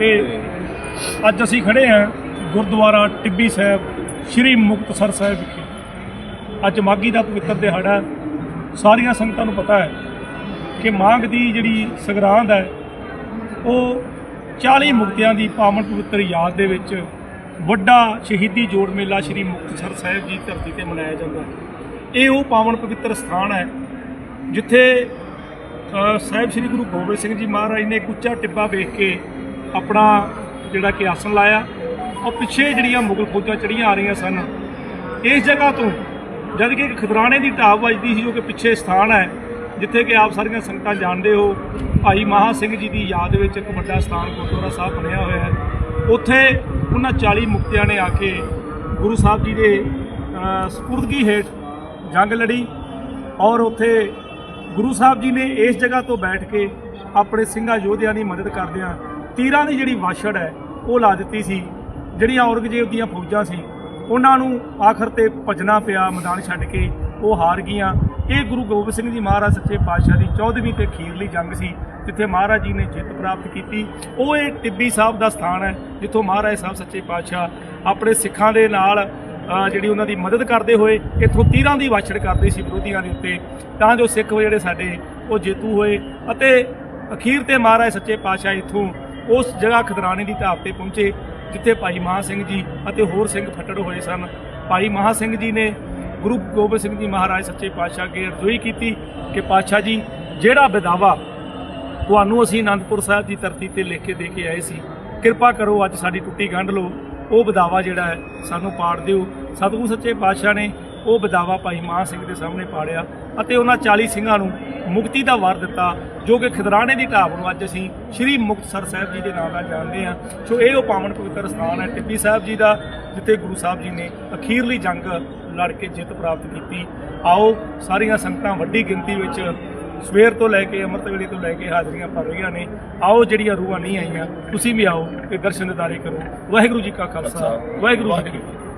ਤੇ ਅੱਜ ਅਸੀਂ ਖੜੇ ਹਾਂ ਗੁਰਦੁਆਰਾ ਟਿੱਬੀ ਸਾਹਿਬ, ਸ੍ਰੀ ਮੁਕਤਸਰ ਸਾਹਿਬ ਵਿਖੇ। ਅੱਜ ਮਾਗੀ ਦਾ ਪਵਿੱਤਰ ਦਿਹਾੜਾ ਸਾਰੀਆਂ ਸੰਗਤਾਂ ਨੂੰ ਪਤਾ ਹੈ ਕਿ ਮਾਘ ਦੀ ਜਿਹੜੀ ਸੰਗਰਾਂਦ ਹੈ, ਉਹ 40 ਮੁਕਤਿਆਂ ਦੀ ਪਾਵਨ ਪਵਿੱਤਰ ਯਾਦ ਦੇ ਵਿੱਚ ਵੱਡਾ ਸ਼ਹੀਦੀ ਜੋੜ ਮੇਲਾ ਸ੍ਰੀ ਮੁਕਤਸਰ ਸਾਹਿਬ ਦੀ ਧਰਤੀ ਤੇ ਮਨਾਇਆ ਜਾਂਦਾ ਹੈ। ਇਹ ਉਹ ਪਾਵਨ ਪਵਿੱਤਰ ਸਥਾਨ ਹੈ ਜਿੱਥੇ ਸਾਹਿਬ ਸ੍ਰੀ ਗੁਰੂ ਗੋਬਿੰਦ ਸਿੰਘ ਜੀ ਮਹਾਰਾਜ ਨੇ ਕੁੱਚਾ ਟਿੱਬਾ ਵੇਖ ਕੇ ਆਪਣਾ ਜਿਹੜਾ ਕਿ ਆਸਣ ਲਾਇਆ ਔਰ ਪਿੱਛੇ ਜਿਹੜੀਆਂ ਮੁਗਲ ਫੌਜਾਂ ਚੜੀਆਂ ਆ ਰਹੀਆਂ ਸਨ। ਇਸ ਜਗ੍ਹਾ ਤੋਂ ਜਦ ਕਿ ਇੱਕ ਖਦਰਾਣੇ ਦੀ ਢਾਬ ਵੱਜਦੀ ਸੀ, ਜੋ ਕਿ ਪਿੱਛੇ ਸਥਾਨ ਹੈ, ਜਿੱਥੇ ਕਿ ਆਪ ਸਾਰੀਆਂ ਸੰਗਤਾਂ ਜਾਣਦੇ ਹੋ। ਭਾਈ ਮਹਾ ਸਿੰਘ ਜੀ ਦੀ ਯਾਦ ਵਿੱਚ ਇੱਕ ਵੱਡਾ ਸਥਾਨ ਗੁਰਦੁਆਰਾ ਸਾਹਿਬ ਬਣਿਆ ਹੋਇਆ ਹੈ। ਉੱਥੇ ਉਹਨਾਂ 40 ਮੁਕਤਿਆਂ ਨੇ ਆ ਕੇ ਗੁਰੂ ਸਾਹਿਬ ਜੀ ਦੇ ਸਪੁਰਦਗੀ ਹੇਠ ਜੰਗ ਲੜੀ ਔਰ ਉੱਥੇ ਗੁਰੂ ਸਾਹਿਬ ਜੀ ਨੇ ਇਸ ਜਗ੍ਹਾ ਤੋਂ ਬੈਠ ਕੇ ਆਪਣੇ ਸਿੰਘਾਂ ਯੋਧਿਆਂ ਦੀ ਮਦਦ ਕਰਦਿਆਂ ਤੀਰਾਂ ਦੀ ਜਿਹੜੀ ਵਾਸ਼ੜ ਹੈ, ਉਹ ਲਾ ਦਿੱਤੀ ਸੀ। ਜਿਹੜੀਆਂ ਔਰੰਗਜ਼ੇਬ ਦੀਆਂ ਫੌਜਾਂ ਸੀ, ਉਹਨਾਂ ਨੂੰ ਆਖਰ ਤੇ ਭਜਣਾ ਪਿਆ, ਮੈਦਾਨ ਛੱਡ ਕੇ, ਉਹ ਹਾਰ ਗਈਆਂ। ਇਹ ਗੁਰੂ ਗੋਬਿੰਦ ਸਿੰਘ ਜੀ ਮਹਾਰਾਜ ਸੱਚੇ ਪਾਤਸ਼ਾਹ ਦੀ 14ਵੀਂ ਤੇ ਅਖੀਰਲੀ ਜੰਗ ਸੀ, ਜਿੱਥੇ ਮਹਾਰਾਜ ਜੀ ਨੇ ਜਿੱਤ ਪ੍ਰਾਪਤ ਕੀਤੀ। ਉਹ ਇਹ ਟਿੱਬੀ ਸਾਹਿਬ ਦਾ ਸਥਾਨ ਹੈ, ਜਿੱਥੋਂ ਮਹਾਰਾਜ ਸਾਹਿਬ ਸੱਚੇ ਪਾਤਸ਼ਾਹ ਆਪਣੇ ਸਿੱਖਾਂ ਦੇ ਨਾਲ ਜਿਹੜੀ ਉਹਨਾਂ ਦੀ ਮਦਦ ਕਰਦੇ ਹੋਏ, ਇੱਥੋਂ ਤੀਰਾਂ ਦੀ ਵਾਛੜ ਕਰਦੇ ਸੀ ਵਿਰੋਧੀਆਂ ਦੇ ਉੱਤੇ। ਤਾਂ ਜੋ ਸਿੱਖ ਜਿਹੜੇ ਸਾਡੇ, ਉਹ ਜੇਤੂ ਹੋਏ। ਅਤੇ ਅਖੀਰ ਤੇ ਮਹਾਰਾਜ ਸੱਚੇ ਪਾਤਸ਼ਾਹ ਇੱਥੋਂ ਉਸ ਜਗ੍ਹਾ ਖਦਰਾਣੇ ਦੀ ਢਾਬ ਤੇ ਪਹੁੰਚੇ, ਜਿੱਥੇ ਭਾਈ ਮਹਾ ਸਿੰਘ ਜੀ ਅਤੇ ਹੋਰ ਸਿੰਘ ਫੱਟੜ ਹੋਏ ਸਨ। ਭਾਈ ਮਹਾ ਸਿੰਘ ਜੀ ਨੇ ਗੁਰੂ ਗੋਬਿੰਦ ਸਿੰਘ ਜੀ ਮਹਾਰਾਜ ਸੱਚੇ ਪਾਤਸ਼ਾਹ ਅੱਗੇ ਅਰਜ਼ੋਈ ਕੀਤੀ ਕਿ ਪਾਤਸ਼ਾਹ ਜੀ, ਜਿਹੜਾ ਵਿਦਾਵਾ ਤੁਹਾਨੂੰ ਅਸੀਂ ਆਨੰਦਪੁਰ ਸਾਹਿਬ ਦੀ ਧਰਤੀ ਤੇ ਲਿਖ ਕੇ ਦੇ ਕੇ ਆਏ ਸੀ, ਕਿਰਪਾ ਕਰੋ ਅੱਜ ਸਾਡੀ ਟੁੱਟੀ ਗੰਢ ਲਓ। ਉਹ ਵਿਦਾਵਾ ਜਿਹੜਾ ਹੈ, ਸਾਨੂੰ ਪਾੜ ਦਿਓ। ਸਤਿਗੁਰੂ ਸੱਚੇ ਪਾਤਸ਼ਾਹ ਨੇ ਉਹ ਵਿਦਾਵਾ ਭਾਈ ਮਾਨ ਸਿੰਘ ਦੇ ਸਾਹਮਣੇ ਪਾੜਿਆ ਅਤੇ ਉਹਨਾਂ 40 ਸਿੰਘਾਂ ਨੂੰ ਮੁਕਤੀ ਦਾ ਵਰ ਦਿੱਤਾ ਜੋ ਕਿ ਖਿਦਰਾਣੇ ਦੀ ਢਾਬ ਨੂੰ ਅੱਜ ਅਸੀਂ ਸ੍ਰੀ ਮੁਕਤਸਰ ਸਾਹਿਬ ਜੀ ਦੇ ਨਾਮ ਨਾਲ ਜਾਣਦੇ ਹਾਂ। ਸੋ ਇਹ ਉਹ ਪਾਵਨ ਪਵਿੱਤਰ ਸਥਾਨ ਹੈ ਟਿੱਬੀ ਸਾਹਿਬ ਜੀ ਦਾ ਜਿੱਥੇ ਗੁਰੂ ਸਾਹਿਬ ਜੀ ਨੇ ਅਖੀਰਲੀ ਜੰਗ ਲੜ ਕੇ ਜਿੱਤ ਪ੍ਰਾਪਤ ਕੀਤੀ। ਆਓ ਸਾਰੀਆਂ ਸੰਗਤਾਂ ਵੱਡੀ ਗਿਣਤੀ ਵਿੱਚ ਸਵੇਰ ਤੋਂ ਲੈ ਕੇ ਅੰਮ੍ਰਿਤ ਵੇਲੇ ਤੋਂ ਲੈ ਕੇ ਹਾਜ਼ਰੀਆਂ ਭਰ ਰਹੀਆਂ ਨੇ। ਆਓ ਜਿਹੜੀਆਂ ਰੂਹਾਂ ਨਹੀਂ ਆਈਆਂ ਤੁਸੀਂ ਵੀ ਆਓ ਤੇ ਦਰਸ਼ਨ ਦਿਦਾਰੇ ਕਰੋ। ਵਾਹਿਗੁਰੂ ਜੀ ਕਾ ਖਾਲਸਾ ਵਾਹਿਗੁਰੂ ਜੀ ਕੀ ਫਤਿਹ।